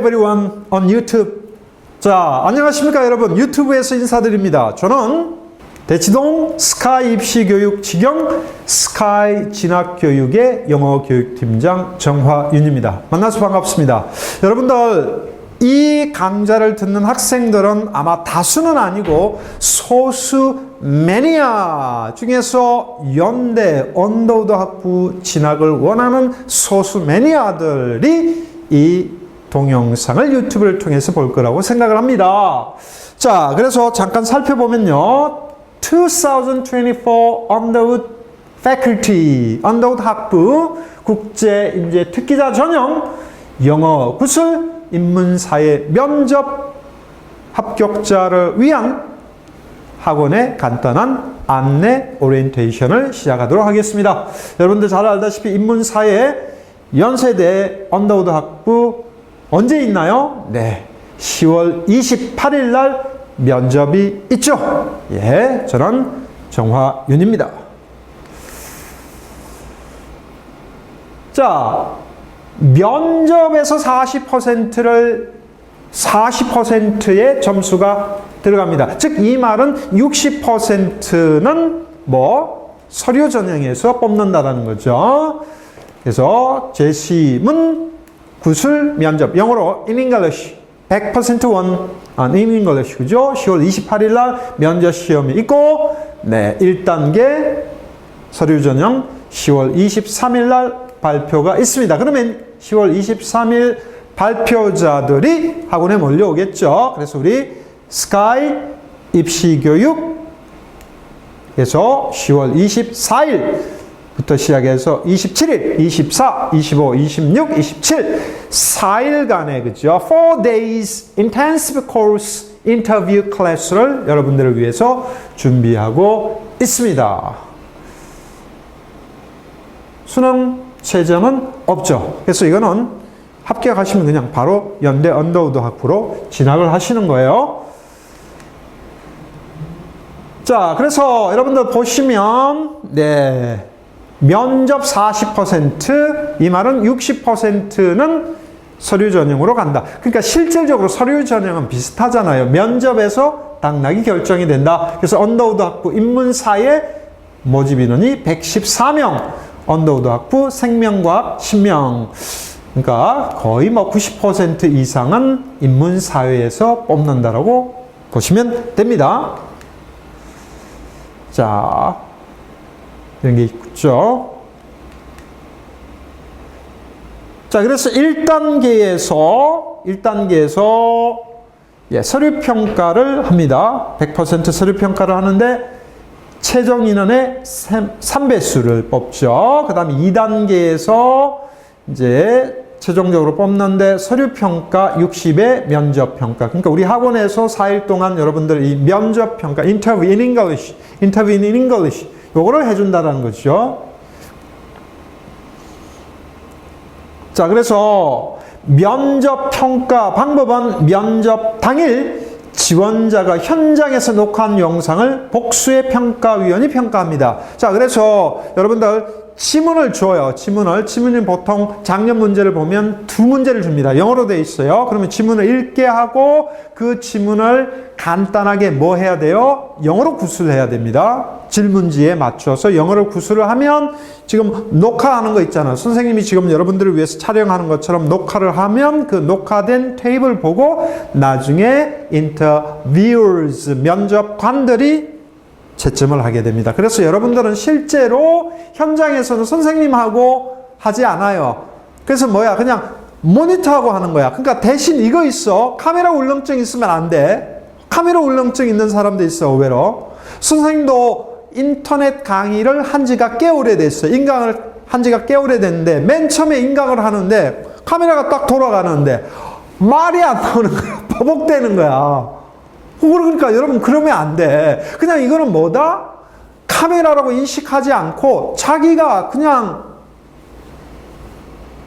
everyone on YouTube. 자, 안녕하십니까 여러분. 유튜브에서 인사드립니다. 저는 대치동 스카이 입시 교육 직영 스카이 진학 교육의 영어 교육팀장 정화윤입니다. 만나서 반갑습니다. 여러분들 이 강좌를 듣는 학생들은 아마 다수는 아니고 소수 매니아 중에서 연대 언더우드 학부 진학을 원하는 소수 매니아들이 이 동영상을 유튜브를 통해서 볼 거라고 생각을 합니다. 자, 그래서 잠깐 살펴보면요. 2024 Underwood Faculty, Underwood 학부 국제 인재 특기자 전형 영어 구술 인문사회 면접 합격자를 위한 학원의 간단한 안내 오리엔테이션을 시작하도록 하겠습니다. 여러분들 잘 알다시피 인문사회 연세대 언더우드 학부 언제 있나요? 네. 10월 28일 날 면접이 있죠. 예, 저는 정화윤입니다. 자, 면접에서 40%를 40%의 점수가 들어갑니다. 즉, 이 말은 60%는 뭐 서류 전형에서 뽑는다는 거죠. 그래서 재심은 구술 면접 영어로 in English 100%원 아, in English 그죠? 10월 28일 날 면접 시험이 있고 네, 1단계 서류 전형 10월 23일 날 발표가 있습니다. 그러면 10월 23일 발표자들이 학원에 몰려오겠죠. 그래서 우리 스카이 입시 교육 그래서 10월 24일 부터 시작해서 27일, 24, 25, 26, 27 4일간의 그죠? 4 days intensive course interview 클래스를 여러분들을 위해서 준비하고 있습니다. 수능 최저는 없죠. 그래서 이거는 합격하시면 그냥 바로 연대 언더우드 학부로 진학을 하시는 거예요. 자, 그래서 여러분들 보시면, 네. 면접 40%, 이 말은 60%는 서류 전형으로 간다. 그러니까 실질적으로 서류 전형은 비슷하잖아요. 면접에서 당락이 결정이 된다. 그래서 언더우드 학부 인문사의 모집 인원이 114명, 언더우드 학부 생명과학 10명. 그러니까 거의 뭐 90% 이상은 인문사회에서 뽑는다라고 보시면 됩니다. 자, 이런 게 있죠. 자, 그래서 1단계에서, 1단계에서, 예, 서류평가를 합니다. 100% 서류평가를 하는데, 최종 인원의 3배수를 뽑죠. 그 다음에 2단계에서, 이제, 최종적으로 뽑는데 서류평가 60의 면접평가. 그러니까 우리 학원에서 4일 동안 여러분들 이 면접평가, 인터뷰 in English, 인터뷰 in English, 요거를 해준다는 거죠. 자, 그래서 면접 평가 방법은 면접 당일 지원자가 현장에서 녹화한 영상을 복수의 평가위원이 평가합니다. 자, 그래서 여러분들 지문을 줘요. 지문을. 지문은 보통 작년 문제를 보면 두 문제를 줍니다. 영어로 돼 있어요. 그러면 지문을 읽게 하고 그 지문을 간단하게 뭐 해야 돼요? 영어로 구술해야 됩니다. 질문지에 맞춰서 영어로 구술을 하면 지금 녹화하는 거 있잖아요. 선생님이 지금 여러분들을 위해서 촬영하는 것처럼 녹화를 하면 그 녹화된 테이블 보고 나중에 인터뷰어스 면접관들이 채점을 하게 됩니다. 그래서 여러분들은 실제로 현장에서는 선생님하고 하지 않아요. 그래서 뭐야? 그냥 모니터하고 하는 거야. 그러니까 대신 이거 있어. 카메라 울렁증 있으면 안 돼. 카메라 울렁증 있는 사람도 있어, 의외로. 선생님도 인터넷 강의를 한 지가 꽤 오래됐어요. 인강을 한 지가 꽤 오래됐는데, 맨 처음에 인강을 하는데, 카메라가 딱 돌아가는데, 말이 안 나오는 거야. 버벅대는 거야. 그러니까 여러분 그러면 안 돼. 그냥 이거는 뭐다? 카메라라고 인식하지 않고 자기가 그냥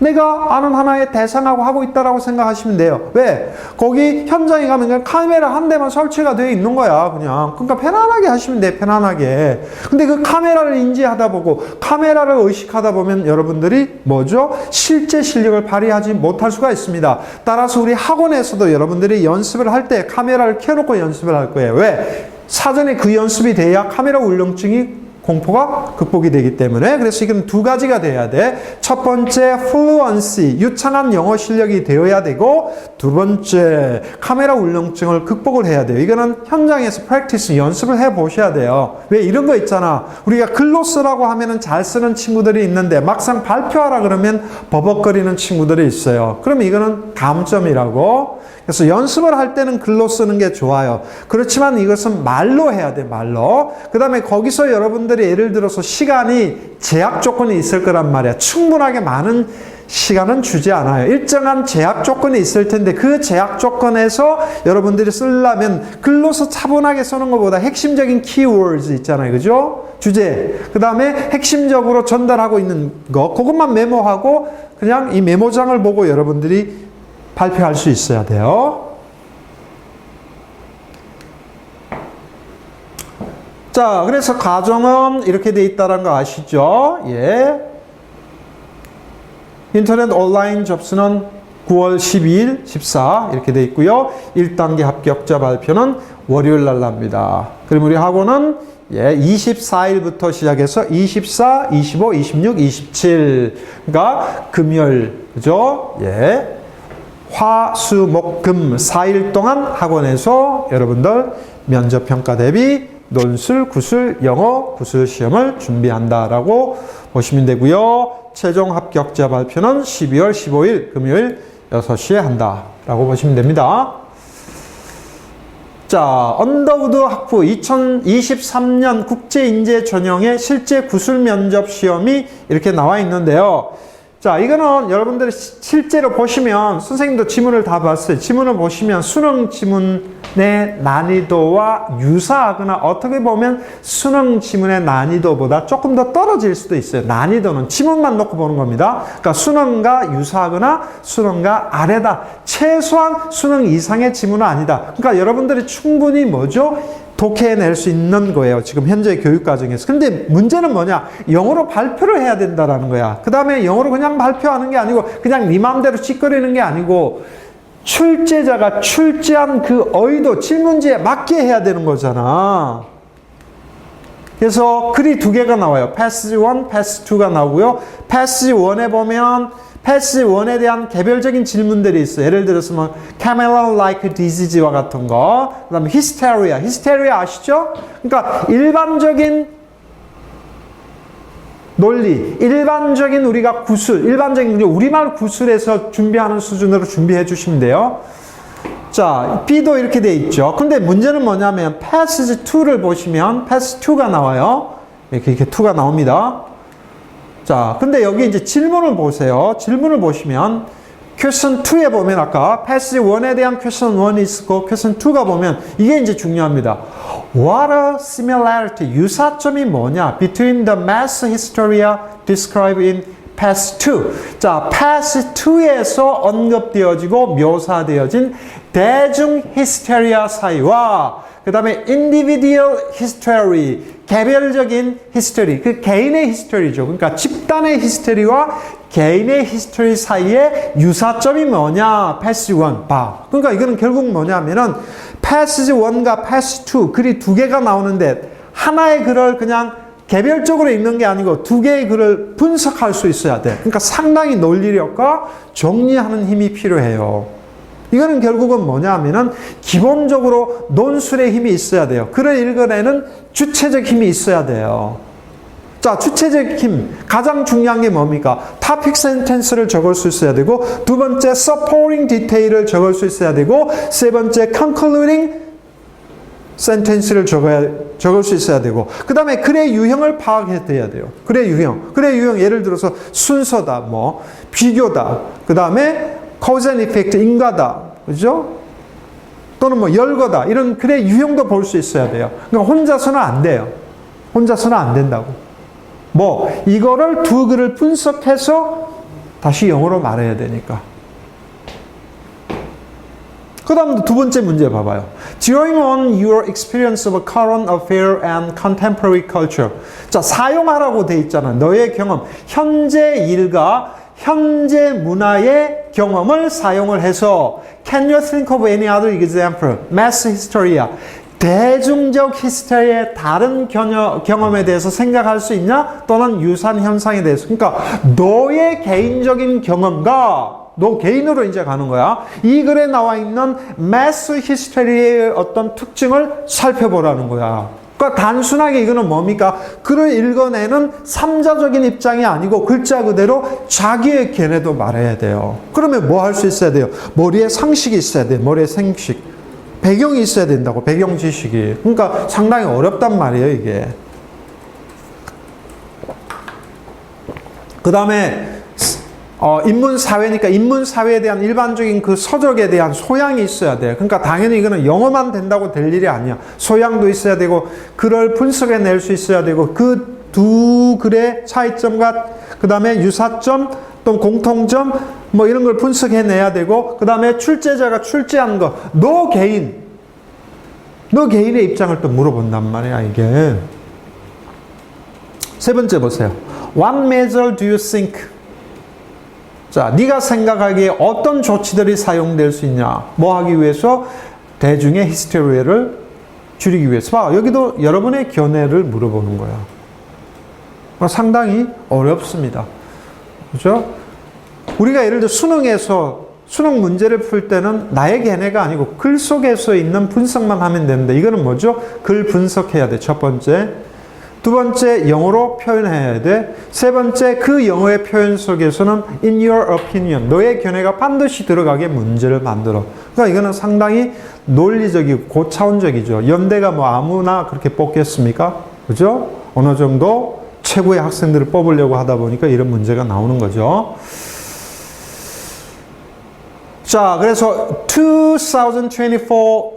내가 아는 하나의 대상하고 하고 있다라고 생각하시면 돼요. 왜? 거기 현장에 가면 그냥 카메라 한 대만 설치가 되어 있는 거야, 그냥. 그러니까 편안하게 하시면 돼, 편안하게. 근데 그 카메라를 인지하다 보고 카메라를 의식하다 보면 여러분들이 뭐죠? 실제 실력을 발휘하지 못할 수가 있습니다. 따라서 우리 학원에서도 여러분들이 연습을 할 때 카메라를 켜놓고 연습을 할 거예요. 왜? 사전에 그 연습이 돼야 카메라 울렁증이 공포가 극복이 되기 때문에 그래서 이건 두 가지가 돼야 돼. 첫 번째 fluency 유창한 영어 실력이 되어야 되고 두 번째 카메라 울렁증을 극복을 해야 돼요. 이거는 현장에서 practice 연습을 해 보셔야 돼요. 왜 이런 거 있잖아. 우리가 글로 쓰라고 하면은 잘 쓰는 친구들이 있는데 막상 발표하라 그러면 버벅거리는 친구들이 있어요. 그럼 이거는 감점이라고. 그래서 연습을 할 때는 글로 쓰는 게 좋아요. 그렇지만 이것은 말로 해야 돼, 말로. 그 다음에 거기서 여러분들이 예를 들어서 시간이 제약 조건이 있을 거란 말이야. 충분하게 많은 시간은 주지 않아요. 일정한 제약 조건이 있을 텐데 그 제약 조건에서 여러분들이 쓰려면 글로서 차분하게 쓰는 것보다 핵심적인 키워드 있잖아요. 그죠? 주제. 그 다음에 핵심적으로 전달하고 있는 거. 그것만 메모하고 그냥 이 메모장을 보고 여러분들이 발표할 수 있어야 돼요. 자, 그래서 가정은 이렇게 돼 있다는 거 아시죠? 예. 인터넷 온라인 접수는 9월 12일, 14 이렇게 돼 있고요. 1단계 합격자 발표는 월요일 날 납니다. 그럼 우리 학원은 예, 24일부터 시작해서 24, 25, 26, 27. 그러니까 금요일, 그죠? 예. 화, 수, 목, 금 4일 동안 학원에서 여러분들 면접 평가 대비 논술, 구술, 영어, 구술 시험을 준비한다라고 보시면 되고요. 최종 합격자 발표는 12월 15일 금요일 6시에 한다라고 보시면 됩니다. 자, 언더우드 학부 2023년 국제인재 전형의 실제 구술 면접 시험이 이렇게 나와 있는데요. 자, 이거는 여러분들이 시- 실제로 보시면 선생님도 지문을 다 봤어요. 지문을 보시면 수능 지문의 난이도와 유사하거나 어떻게 보면 수능 지문의 난이도보다 조금 더 떨어질 수도 있어요. 난이도는 지문만 놓고 보는 겁니다. 그러니까 수능과 유사하거나 수능과 아래다. 최소한 수능 이상의 지문은 아니다. 그러니까 여러분들이 충분히 뭐죠? 독해낼 수 있는 거예요. 지금 현재 교육 과정에서. 근데 문제는 뭐냐? 영어로 발표를 해야 된다라는 거야. 그 다음에 영어로 그냥 발표하는 게 아니고 그냥 네 마음대로 찌꺼리는 게 아니고 출제자가 출제한 그 어휘도 질문지에 맞게 해야 되는 거잖아. 그래서 글이 두 개가 나와요. 패스 1, 패스 2가 나오고요. 패스 1에 보면 패스 1에 대한 개별적인 질문들이 있어요. 예를 들어서 뭐 camellia like disease와 같은 거. 그 다음에 hysteria. hysteria 아시죠? 그러니까 일반적인 논리, 일반적인 우리가 구술, 일반적인 우리 우리말 구술에서 준비하는 수준으로 준비해 주시면 돼요. 자, B도 이렇게 돼 있죠. 근데 문제는 뭐냐면 passage 2를 보시면 passage 2가 나와요. 이렇게 이렇게 2가 나옵니다. 자, 근데 여기 이제 질문을 보세요. 질문을 보시면 question 2에 보면 아까 passage 1에 대한 question 1이 있고 question 2가 보면 이게 이제 중요합니다. What a similarity, 유사점이 뭐냐? Between the mass hysteria described in past 2. 자, past 2에서 언급되어지고 묘사되어진 대중 히스테리아 사이와 그 다음에 individual history, 개별적인 히스테리, 그 개인의 히스테리죠. 그러니까 집단의 히스테리와 개인의 히스테리 사이의 유사점이 뭐냐? 패스 1 봐. 그러니까 이거는 결국 뭐냐면은 패스지 1과 패스 2 글이 두 개가 나오는데 하나의 글을 그냥 개별적으로 읽는 게 아니고 두 개의 글을 분석할 수 있어야 돼. 그러니까 상당히 논리력과 정리하는 힘이 필요해요. 이거는 결국은 뭐냐 하면은 기본적으로 논술의 힘이 있어야 돼요. 글을 읽어내는 주체적 힘이 있어야 돼요. 자, 주체적 힘. 가장 중요한 게 뭡니까? topic sentence를 적을 수 있어야 되고, 두 번째 supporting detail을 적을 수 있어야 되고, 세 번째 concluding sentence를 적어야, 적을 수 있어야 되고, 그 다음에 글의 유형을 파악해야 돼요. 글의 유형. 글의 유형, 예를 들어서 순서다, 뭐, 비교다, 그 다음에 cause and effect, 인과다, 그죠? 또는 뭐 열거다, 이런 글의 유형도 볼 수 있어야 돼요. 그러니까 혼자서는 안 돼요. 혼자서는 안 된다고. 뭐, 이거를 두 글을 분석해서 다시 영어로 말해야 되니까. 그 다음 두 번째 문제 봐봐요. Drawing on your experience of current affair and contemporary culture. 자, 사용하라고 돼 있잖아. 너의 경험. 현재 일과 현재 문화의 경험을 사용을 해서 Can you think of any other example? Mass history야. 대중적 히스토리의 다른 경험, 경험에 대해서 생각할 수 있냐? 또는 유산 현상에 대해서. 그러니까 너의 개인적인 경험과 너 개인으로 이제 가는 거야. 이 글에 나와 있는 매스 히스토리의 어떤 특징을 살펴보라는 거야. 그러니까 단순하게 이거는 뭡니까? 글을 읽어내는 삼자적인 입장이 아니고 글자 그대로 자기의 견해도 말해야 돼요. 그러면 뭐 할 수 있어야 돼요? 머리에 상식이 있어야 돼. 머리에 생식. 배경이 있어야 된다고. 배경 지식이. 그러니까 상당히 어렵단 말이에요, 이게. 그 다음에 어, 인문 사회니까 인문 사회에 대한 일반적인 그 서적에 대한 소양이 있어야 돼. 그러니까 당연히 이거는 영어만 된다고 될 일이 아니야. 소양도 있어야 되고 글을 분석해 낼 수 있어야 되고 그 두 글의 차이점과 그 다음에 유사점 또 공통점 뭐 이런 걸 분석해 내야 되고 그 다음에 출제자가 출제한 거 너 개인 너 개인의 입장을 또 물어본단 말이야 이게 세 번째 보세요. What measure do you think 자, 네가 생각하기에 어떤 조치들이 사용될 수 있냐? 뭐 하기 위해서? 대중의 히스테리를 줄이기 위해서. 봐, 여기도 여러분의 견해를 물어보는 거야. 상당히 어렵습니다. 그죠? 우리가 예를 들어 수능에서 수능 문제를 풀 때는 나의 견해가 아니고 글 속에서 있는 분석만 하면 되는데 이거는 뭐죠? 글 분석해야 돼. 첫 번째. 두 번째 영어로 표현해야 돼. 세 번째 그 영어의 표현 속에서는 in your opinion 너의 견해가 반드시 들어가게 문제를 만들어. 그러니까 이거는 상당히 논리적이고 고차원적이죠. 연대가 뭐 아무나 그렇게 뽑겠습니까? 그죠? 어느 정도 최고의 학생들을 뽑으려고 하다 보니까 이런 문제가 나오는 거죠. 자, 그래서 2024,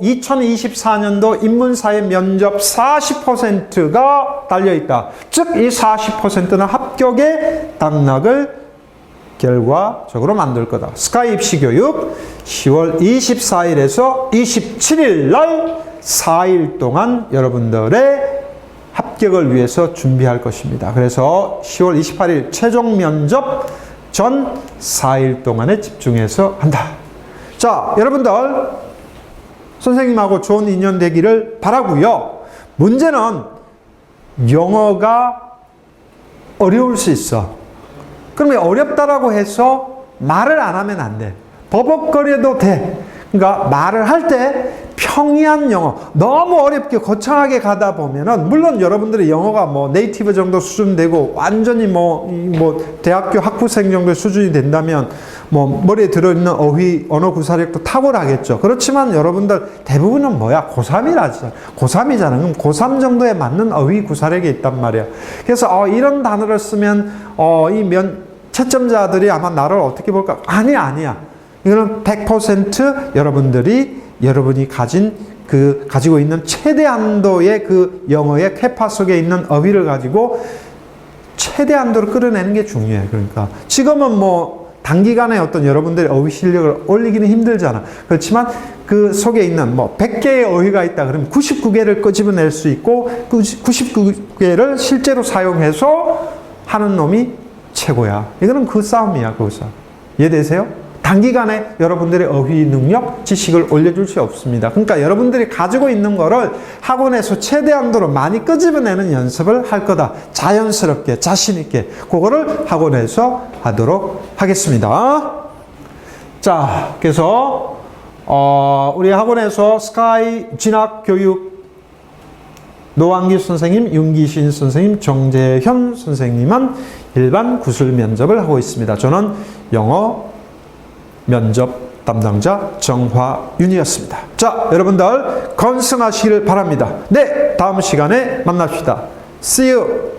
2024년도 인문사회 면접 40%가 달려있다. 즉, 이 40%는 합격의 당락을 결과적으로 만들 거다. 스카이 입시 교육 10월 24일에서 27일 날 4일 동안 여러분들의 합격을 위해서 준비할 것입니다. 그래서 10월 28일 최종 면접 전 4일 동안에 집중해서 한다. 자, 여러분들 선생님하고 좋은 인연 되기를 바라고요. 문제는 영어가 어려울 수 있어. 그러면 어렵다라고 해서 말을 안 하면 안 돼. 버벅거려도 돼. 그러니까 말을 할 때 평이한 영어 너무 어렵게 거창하게 가다 보면은 물론 여러분들의 영어가 뭐 네이티브 정도 수준 되고 완전히 뭐뭐 대학교 학부생 정도 수준이 된다면 뭐 머리에 들어있는 어휘 언어 구사력도 탁월하겠죠. 그렇지만 여러분들 대부분은 뭐야 고3이라지 고3이잖아. 그럼 고3 정도에 맞는 어휘 구사력이 있단 말이야. 그래서 어, 이런 단어를 쓰면 어, 이면 채점자들이 아마 나를 어떻게 볼까? 아니야 아니야. 이거는 100% 여러분들이 여러분이 가진 그 가지고 있는 최대한도의 그 영어의 캐파 속에 있는 어휘를 가지고 최대한도로 끌어내는 게 중요해. 그러니까 지금은 뭐 단기간에 어떤 여러분들의 어휘 실력을 올리기는 힘들잖아. 그렇지만 그 속에 있는 뭐 100개의 어휘가 있다 그러면 99개를 끄집어낼 수 있고 그 99개를 실제로 사용해서 하는 놈이 최고야. 이거는 그 싸움이야, 그 싸움. 이해되세요? 단기간에 여러분들의 어휘 능력, 지식을 올려줄 수 없습니다. 그러니까 여러분들이 가지고 있는 거를 학원에서 최대한도로 많이 끄집어내는 연습을 할 거다. 자연스럽게, 자신있게. 그거를 학원에서 하도록 하겠습니다. 자, 그래서, 어, 우리 학원에서 스카이 진학 교육 노왕기 선생님, 윤기신 선생님, 정재현 선생님은 일반 구술 면접을 하고 있습니다. 저는 영어 면접 담당자 정화윤이었습니다. 자, 여러분들 건승하시길 바랍니다. 네, 다음 시간에 만납시다. See you.